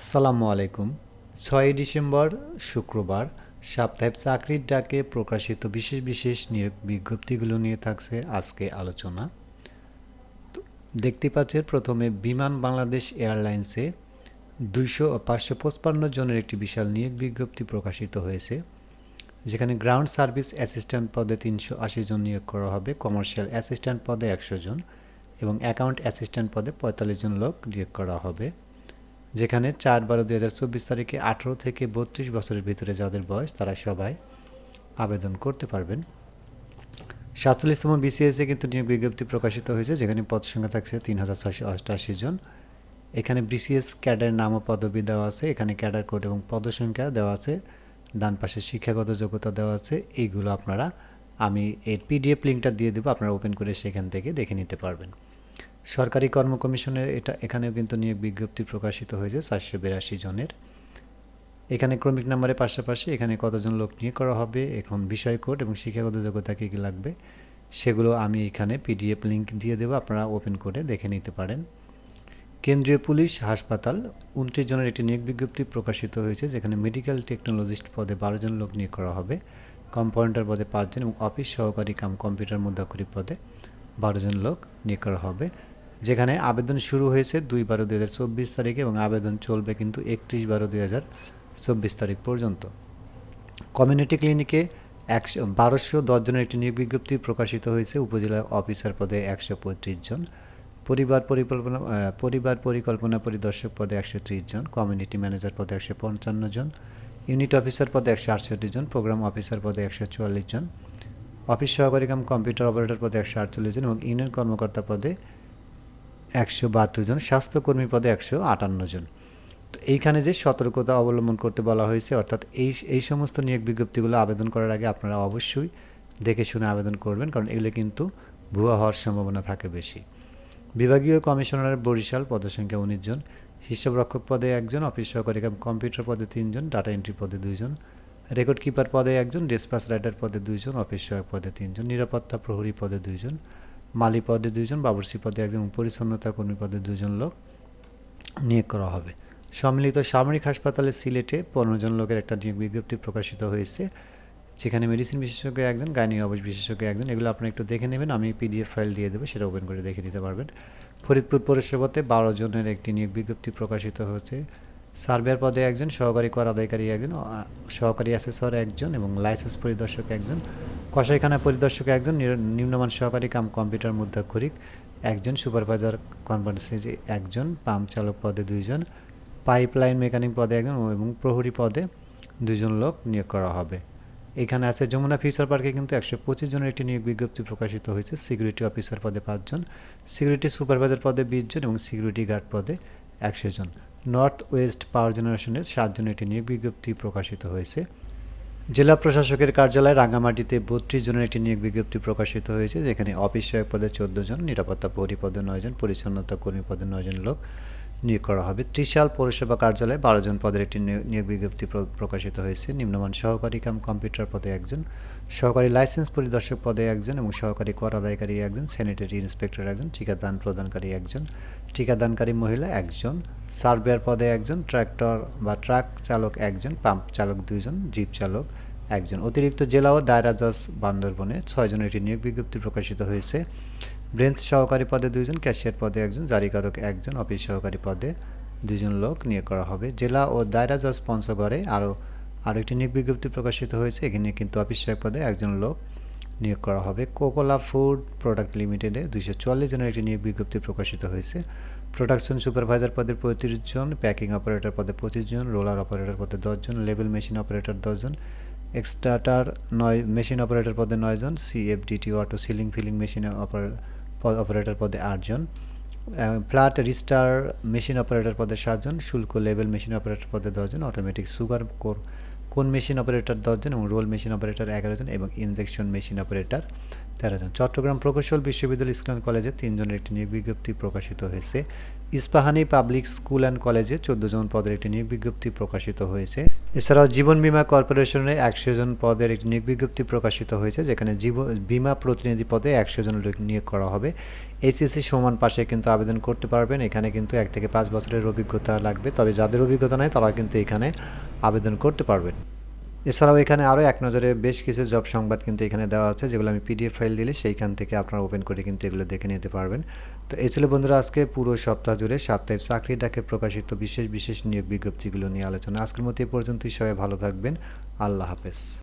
আসসালামু আলাইকুম। ছয়ই ডিসেম্বর, শুক্রবার, সাপ্তাহিক চাকরির ডাকে প্রকাশিত বিশেষ বিশেষ নিয়োগ বিজ্ঞপ্তিগুলো নিয়ে থাকছে আজকে আলোচনা। দেখতে পাচ্ছেন, প্রথমে বিমান বাংলাদেশ এয়ারলাইন্সে দুইশো পাঁচশো পঁচপান্ন জনের একটি বিশাল নিয়োগ বিজ্ঞপ্তি প্রকাশিত হয়েছে, যেখানে গ্রাউন্ড সার্ভিস অ্যাসিস্ট্যান্ট পদে তিনশো আশি জন নিয়োগ করা হবে, কমার্শিয়াল অ্যাসিস্ট্যান্ট পদে একশো জন এবং অ্যাকাউন্ট অ্যাসিস্ট্যান্ট পদে পঁয়তাল্লিশ জন লোক নিয়োগ করা হবে। যেখানে চার বারো দুই হাজার চব্বিশ তারিখে আঠেরো থেকে বত্রিশ বছরের ভিতরে যাদের বয়স, তারা সবাই আবেদন করতে পারবেন। সাতচল্লিশতম বিসিএসে কিন্তু নিয়োগ বিজ্ঞপ্তি প্রকাশিত হয়েছে, যেখানে পদ সংখ্যা থাকছে তিন হাজার ছশো অষ্টআশি জন। এখানে বিসিএস ক্যাডার নাম ও পদবি দেওয়া আছে, এখানে ক্যাডার কোড এবং পদসংখ্যা দেওয়া আছে, ডান পাশে শিক্ষাগত যোগ্যতা দেওয়া আছে, এইগুলো আপনারা, আমি এর পিডিএফ লিঙ্কটা দিয়ে দেবো, আপনারা ওপেন করে সেখান থেকে দেখে নিতে পারবেন। সরকারি কর্ম কমিশনে এটা, এখানেও কিন্তু নিয়োগ বিজ্ঞপ্তি প্রকাশিত হয়েছে চারশো বিরাশি জনের। এখানে ক্রমিক নাম্বারের পাশাপাশি এখানে কতজন লোক নিয়োগ করা হবে, এখন বিষয় কোড এবং শিক্ষাগত যোগ্যতা কী কী লাগবে, সেগুলো আমি এখানে পিডিএফ লিঙ্ক দিয়ে দেবো, আপনারা ওপেন করে দেখে নিতে পারেন। কেন্দ্রীয় পুলিশ হাসপাতাল, উনত্রিশ জনের একটি নিয়োগ বিজ্ঞপ্তি প্রকাশিত হয়েছে, যেখানে মেডিকেল টেকনোলজিস্ট পদে বারো জন লোক নিয়োগ করা হবে, কম্পাউন্ডার পদে পাঁচজন এবং অফিস সহকারী কাম কম্পিউটার মুদ্রাক্ষরিক পদে বারো জন লোক নিয়োগ করা হবে। যেখানে আবেদন শুরু হয়েছে দুই বারো দুই হাজার চব্বিশ তারিখে এবং আবেদন চলবে কিন্তু একত্রিশ বারো দুই হাজার চব্বিশ তারিখ পর্যন্ত। কমিউনিটি ক্লিনিকে একশো, বারোশো দশজনের একটি নিয়োগ বিজ্ঞপ্তি প্রকাশিত হয়েছে। উপজেলা অফিসার পদে একশো পঁয়ত্রিশ জন। পরিবার পরিকল্পনা পরিবার পরিকল্পনা পরিদর্শক পদে একশো ত্রিশ জন। কমিউনিটি ম্যানেজার পদে একশো পঞ্চান্ন জন। ইউনিট অফিসার পদে একশো আটষট্টি জন। প্রোগ্রাম অফিসার পদে একশো চুয়াল্লিশ জন। অফিস সহকারী কাম কম্পিউটার অপারেটর পদে একশো আটচল্লিশ জন এবং ইউনিয়ন কর্মকর্তা পদে একশো বাহাত্তর জন, স্বাস্থ্যকর্মী পদে একশো আটান্ন জন। তো এইখানে যে সতর্কতা অবলম্বন করতে বলা হয়েছে, অর্থাৎ এই এই সমস্ত নিয়োগ বিজ্ঞপ্তিগুলো আবেদন করার আগে আপনারা অবশ্যই দেখে শুনে আবেদন করবেন, কারণ এগুলো কিন্তু ভুয়া হওয়ার সম্ভাবনা থাকে বেশি। বিভাগীয় কমিশনারের বরিশাল, পদসংখ্যা উনিশ জন, হিসাবরক্ষক পদে একজন, অফিস সহকারী কাম, কম্পিউটার পদে তিনজন ডাটা এন্ট্রি পদে দুইজন রেকর্ড কিপার পদে একজন, ডিসপাস রাইডার পদে দুইজন অফিস সহায়ক পদে তিনজন নিরাপত্তা প্রহরী পদে দুইজন মালি পদে দুইজন বাবুর্চি পদে একজন পরিচ্ছন্নতা কর্মী পদে দুজন লোক নিয়োগ করা হবে। সম্মিলিত সামরিক হাসপাতালে সিলেটে পনেরো জন লোকের একটা নিয়োগ বিজ্ঞপ্তি প্রকাশিত হয়েছে, যেখানে মেডিসিন বিশেষজ্ঞ একজন, গাইনি অবশ বিশেষজ্ঞ একজন। এগুলো আপনারা একটু দেখে নেবেন, আমি পিডিএফ ফাইল দিয়ে দেবো, সেটা ওপেন করে দেখে নিতে পারবেন। ফরিদপুর পৌরসভাতে বারো জনের একটি নিয়োগ বিজ্ঞপ্তি প্রকাশিত হয়েছে। সার্ভেয়ার পদে একজন, সহকারী কর আদায়কারী একজন সহকারী অ্যাসেসর একজন এবং লাইসেন্স পরিদর্শক একজন। কসাইখানা পরিদর্শক একজন নিম্নমান সহকারী কাম, কম্পিউটার মুদ্রাক্ষরিক একজন সুপারভাইজার কনফারেন্সে একজন, পাম্প চালক পদে দুইজন, পাইপলাইন মেকানিক পদে একজন এবং প্রহরী পদে দুজন লোক নিয়োগ করা হবে। এখানে আছে যমুনা ফিউচার পার্কে কিন্তু একশো পঁচিশ জনের একটি নিয়োগ বিজ্ঞপ্তি প্রকাশিত হয়েছে। সিকিউরিটি অফিসার পদে পাঁচজন, সিকিউরিটি সুপারভাইজার পদে বিশ জন এবং সিকিউরিটি গার্ড পদে একশো জন। নর্থ ওয়েস্ট পাওয়ার জেনারেশনের সাতজনের একটি নিয়োগ বিজ্ঞপ্তি প্রকাশিত হয়েছে। জেলা প্রশাসকের কার্যালয়ে রাঙ্গামাটিতে বত্রিশ জনের একটি নিয়োগ বিজ্ঞপ্তি প্রকাশিত হয়েছে, যেখানে অফিস সহায়ক পদে চোদ্দ জন, নিরাপত্তা প্রহরী পদে নয় জন, পরিচ্ছন্নতা কর্মী পদে নয় জন লোক নিয়োগ করা হবে। ত্রিশাল পৌরসভা কার্যালয়ে বারো জন পদের একটি নিয়োগ বিজ্ঞপ্তি প্র- প্রকাশিত হয়েছে। নিম্নমান সহকারী কাম কম্পিউটার পদে একজন, সহকারী লাইসেন্স পরিদর্শক পদে একজন এবং সহকারী কর আদায়কারী একজন, স্যানিটারি ইন্সপেক্টর একজন টিকাদান প্রদানকারী একজন টিকাদানকারী মহিলা একজন, সার্ভেয়ার পদে একজন ট্রাক্টর বা ট্রাক চালক একজন, পাম্প চালক দুইজন, জিপ চালক একজন। অতিরিক্ত জেলা ও দায়রা জজ বান্দরবনে ছয়জনের একটি নিয়োগ বিজ্ঞপ্তি প্রকাশিত হয়েছে। ব্রেঞ্চ সহকারী পদে দুইজন, ক্যাশিয়ার পদে একজন, জারিকারক একজন, অফিস সহকারী পদে দুজন লোক নিয়োগ করা হবে। জেলা ও দায়রা জজ পঞ্চগড়ে আরও আরও একটি নিয়োগ বিজ্ঞপ্তি প্রকাশিত হয়েছে। এখানে কিন্তু অফিস সহায়ক পদে একজন লোক নিয়োগ করা হবে। কোকোলা ফুড প্রোডাক্ট লিমিটেডে দুইশো চুয়াল্লিশ জনের একটি নিয়োগ বিজ্ঞপ্তি প্রকাশিত হয়েছে। প্রোডাকশন সুপারভাইজার পদে পঁয়ত্রিশ জন, প্যাকিং অপারেটর পদে পঁচিশ জন, রোলার অপারেটর পদে দশজন লেবেল মেশিন অপারেটর দশজন এক্সট্রাটার নয়, মেশিন অপারেটর পদে নয়জন CFDT auto sealing filling machine operator পদে আটজন। ফ্ল্যাট রিস্টার মেশিন অপারেটর পদে সাতজন, শুল্ক লেভেল মেশিন অপারেটর পদে দশজন automatic sugar core cone machine operator দশজন এবং রোল মেশিন অপারেটর এগারো জন এবং ইনজেকশন মেশিন অপারেটর তেরো জন। চট্টগ্রাম প্রকৌশল বিশ্ববিদ্যালয় অ্যান্ড কলেজে তিনজনের একটি নিয়োগ বিজ্ঞপ্তি প্রকাশিত হয়েছে। ইস্পাহানি পাবলিক স্কুল অ্যান্ড কলেজে চোদ্দ জন পদের একটি নিয়োগ বিজ্ঞপ্তি প্রকাশিত হয়েছে। এছাড়াও জীবন বীমা কর্পোরেশনে একশো জন পদের একটি নিয়োগ বিজ্ঞপ্তি প্রকাশিত হয়েছে, যেখানে জীবন বীমা প্রতিনিধি পদে একশো জন লোক নিয়োগ করা হবে। এইচএসসি সমান পাশে কিন্তু আবেদন করতে পারবেন। এখানে কিন্তু এক থেকে পাঁচ বছরের অভিজ্ঞতা লাগবে। তবে যাদের অভিজ্ঞতা নাই তারা কিন্তু এখানে আবেদন করতে পারবেন। এছাড়াও এখানে আরও এক নজরে বেশ কিছু জব সংবাদ কিন্তু এখানে দেওয়া আছে, যেগুলো আমি পিডিএফ ফাইল দিলে সেইখান থেকে আপনারা ওপেন করে কিন্তু এগুলো দেখে নিতে পারবেন। তো এই ছিল বন্ধুরা আজকে পুরো সপ্তাহ জুড়ে সাপ্তাহিক চাকরি ডাকে প্রকাশিত বিশেষ বিশেষ নিয়োগ বিজ্ঞপ্তিগুলো নিয়ে আলোচনা। আজকের মতো এ পর্যন্তই, সবাই ভালো থাকবেন। আল্লাহ হাফেজ।